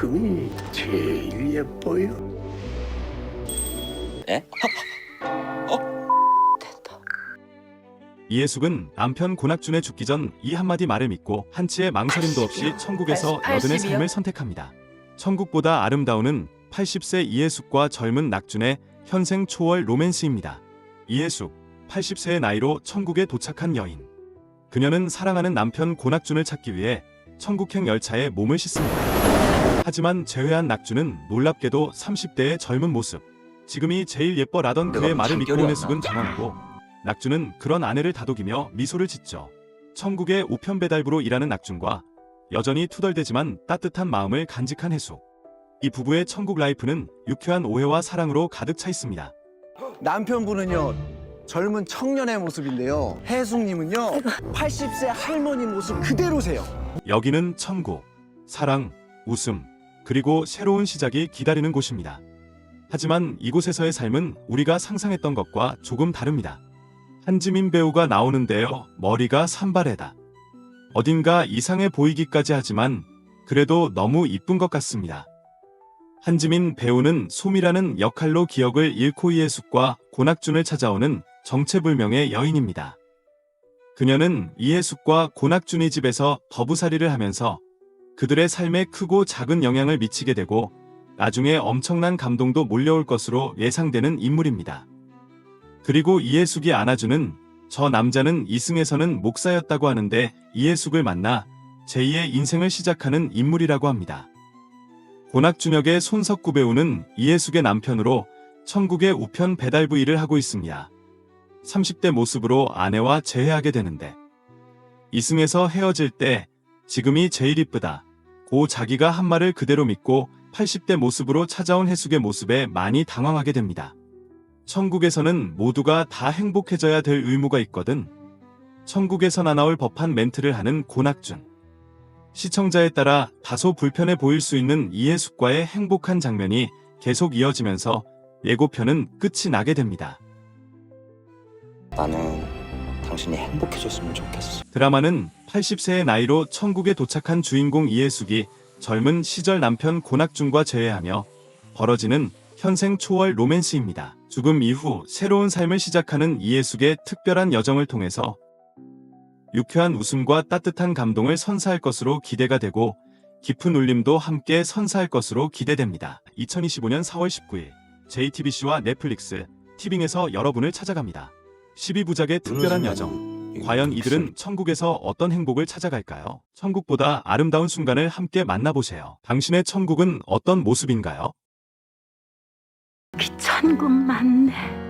지금이 제일 예뻐요. 에? 이해숙은 남편 고낙준의 죽기 전 이 한마디 말을 믿고 한치의 망설임도 없이 천국에서 80 여든의? 삶을 선택합니다. 천국보다 아름다우는 80세 이해숙과 젊은 낙준의 현생 초월 로맨스입니다. 이해숙, 80세의 나이로 천국에 도착한 여인. 그녀는 사랑하는 남편 고낙준을 찾기 위해 천국행 열차에 몸을 싣습니다. 하지만 제외한 낙준은 놀랍게도 30대의 젊은 모습. 지금이 제일 예뻐라던 그의 말을 믿고 해숙은 당황하고 낙준은 그런 아내를 다독이며 미소를 짓죠. 천국의 우편 배달부로 일하는 낙준과 여전히 투덜대지만 따뜻한 마음을 간직한 해숙. 이 부부의 천국 라이프는 유쾌한 오해와 사랑으로 가득 차 있습니다. 남편분은요 젊은 청년의 모습인데요 혜숙님은요 80세 할머니 모습 그대로세요 여기는 천국, 사랑, 웃음, 그리고 새로운 시작이 기다리는 곳입니다. 하지만 이곳에서의 삶은 우리가 상상했던 것과 조금 다릅니다. 한지민 배우가 나오는데요. 머리가 산발해다. 어딘가 이상해 보이기까지 하지만 그래도 너무 이쁜 것 같습니다. 한지민 배우는 솜이라는 역할로 기억을 잃고 이해숙과 고낙준을 찾아오는 정체불명의 여인입니다. 그녀는 이해숙과 고낙준의 집에서 더부살이를 하면서 그들의 삶에 크고 작은 영향을 미치게 되고 나중에 엄청난 감동도 몰려올 것으로 예상되는 인물입니다. 그리고 이해숙이 안아주는 저 남자는 이승에서는 목사였다고 하는데 이해숙을 만나 제2의 인생을 시작하는 인물이라고 합니다. 고낙준 역의 손석구 배우는 이해숙의 남편으로 천국의 우편 배달부 일을 하고 있습니다. 30대 모습으로 아내와 재회하게 되는데 이승에서 헤어질 때 지금이 제일 이쁘다. 고 자기가 한 말을 그대로 믿고 80대 모습으로 찾아온 해숙의 모습에 많이 당황하게 됩니다. 천국에서는 모두가 다 행복해져야 될 의무가 있거든. 천국에서 나나올 법한 멘트를 하는 고낙준. 시청자에 따라 다소 불편해 보일 수 있는 이해숙과의 행복한 장면이 계속 이어지면서 예고편은 끝이 나게 됩니다. 나는 당신이 행복해졌으면 좋겠어. 드라마는 80세의 나이로 천국에 도착한 주인공 이해숙이 젊은 시절 남편 고낙준과 재회하며 벌어지는 현생 초월 로맨스입니다. 죽음 이후 새로운 삶을 시작하는 이해숙의 특별한 여정을 통해서 유쾌한 웃음과 따뜻한 감동을 선사할 것으로 기대가 되고 깊은 울림도 함께 선사할 것으로 기대됩니다. 2025년 4월 19일 JTBC와 넷플릭스, 티빙에서 여러분을 찾아갑니다. 12부작의 특별한 여정. 과연 이들은 천국에서 어떤 행복을 찾아갈까요? 천국보다 아름다운 순간을 함께 만나보세요. 당신의 천국은 어떤 모습인가요? 그 천국 맞네.